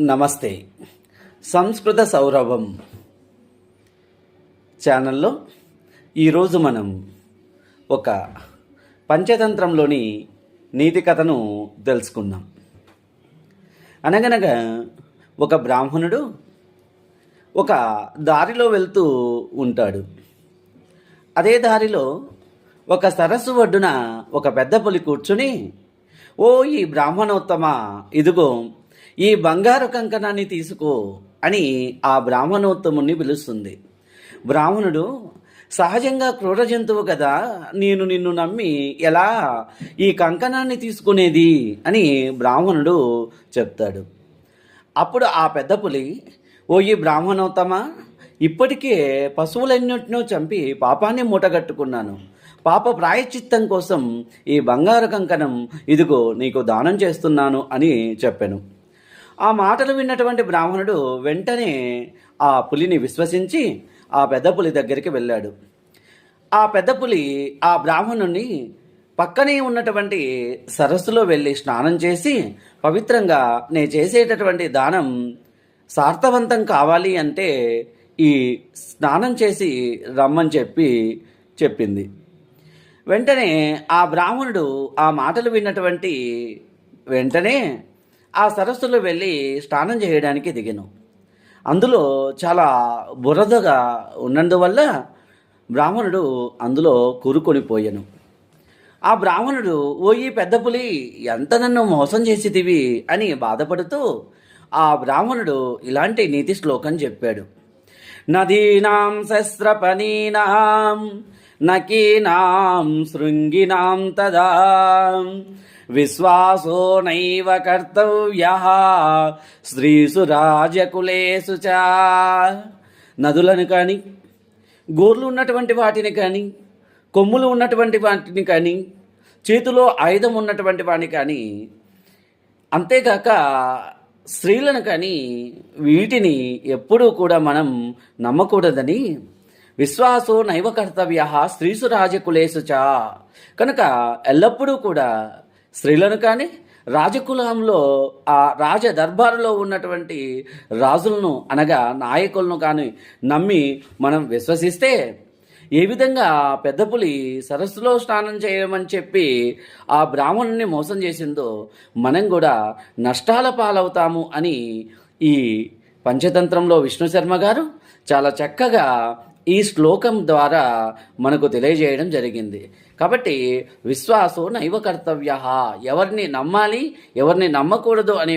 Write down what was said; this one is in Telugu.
నమస్తే. సంస్కృత సౌరభం ఛానల్లో ఈరోజు మనం ఒక పంచతంత్రంలోని నీతి కథను తెలుసుకుందాం. అనగనగా ఒక బ్రాహ్మణుడు ఒక దారిలో వెళ్తూ ఉంటాడు. అదే దారిలో ఒక సరస్సు ఒడ్డున ఒక పెద్ద పులి కూర్చుని ఓ ఈ బ్రాహ్మణోత్తమ ఇదిగో ఈ బంగారు కంకణాన్ని తీసుకో అని ఆ బ్రాహ్మణోత్తముణ్ణి పిలుస్తుంది. బ్రాహ్మణుడు సహజంగా క్రూర జంతువు కదా నేను నిన్ను నమ్మి ఎలా ఈ కంకణాన్ని తీసుకునేది అని బ్రాహ్మణుడు చెప్తాడు. అప్పుడు ఆ పెద్ద పులి ఓ ఈ బ్రాహ్మణోత్తమ ఇప్పటికే పశువులన్నింటినో చంపి పాపాన్ని మూటగట్టుకున్నాను. పాప ప్రాయశ్చిత్తం కోసం ఈ బంగారు కంకణం ఇదిగో నీకు దానం చేస్తున్నాను అని చెప్పాను. ఆ మాటలు విన్నటువంటి బ్రాహ్మణుడు వెంటనే ఆ పులిని విశ్వసించి ఆ పెద్ద పులి దగ్గరికి వెళ్ళాడు. ఆ పెద్ద పులి ఆ బ్రాహ్మణుని పక్కనే ఉన్నటువంటి సరస్సులో వెళ్ళి స్నానం చేసి పవిత్రంగా నేను చేసేటటువంటి దానం సార్థవంతం కావాలి అంటే ఈ స్నానం చేసి రమ్మని చెప్పి చెప్పింది. వెంటనే ఆ బ్రాహ్మణుడు ఆ మాటలు విన్నటువంటి వెంటనే ఆ సరస్సులో వెళ్ళి స్నానం చేయడానికి దిగాను. అందులో చాలా బురదగా ఉన్నందువల్ల బ్రాహ్మణుడు అందులో కూరుకొని పోయాను. ఆ బ్రాహ్మణుడు ఓ ఈ పెద్ద పులి ఎంత నన్ను మోసం చేసేదివి అని బాధపడుతూ ఆ బ్రాహ్మణుడు ఇలాంటి నీతి శ్లోకం చెప్పాడు. నదీనాం శస్త్రపనీనాం నకీనాం శృంగినాం తదా విశ్వాసో నైవ కర్తవ్య. స్త్రీసు రాజకులేసు చ. నదులను కానీ గోర్లు ఉన్నటువంటి వాటిని కానీ కొమ్ములు ఉన్నటువంటి వాటిని కానీ చేతిలో ఆయుధం ఉన్నటువంటి వాటిని కానీ అంతేకాక స్త్రీలను కానీ వీటిని ఎప్పుడూ కూడా మనం నమ్మకూడదని విశ్వాసో నైవ కర్తవ్య స్త్రీసు రాజకులేసు చ. కనుక ఎల్లప్పుడూ కూడా స్త్రీలను కానీ రాజకులంలో ఆ రాజ దర్బారులో ఉన్నటువంటి రాజులను అనగా నాయకులను కానీ నమ్మి మనం విశ్వసిస్తే ఏ విధంగా పెద్ద పులి సరస్సులో స్నానం చేయమని చెప్పి ఆ బ్రాహ్మణుని మోసం చేసిందో మనం కూడా నష్టాల పాలవుతాము అని ఈ పంచతంత్రంలో విష్ణు శర్మ గారు చాలా చక్కగా ఈ శ్లోకం ద్వారా మనకు తెలియజేయడం జరిగింది. కాబట్టి విశ్వాసో నైవ కర్తవ్య. ఎవరిని నమ్మాలి ఎవరిని నమ్మకూడదు అనే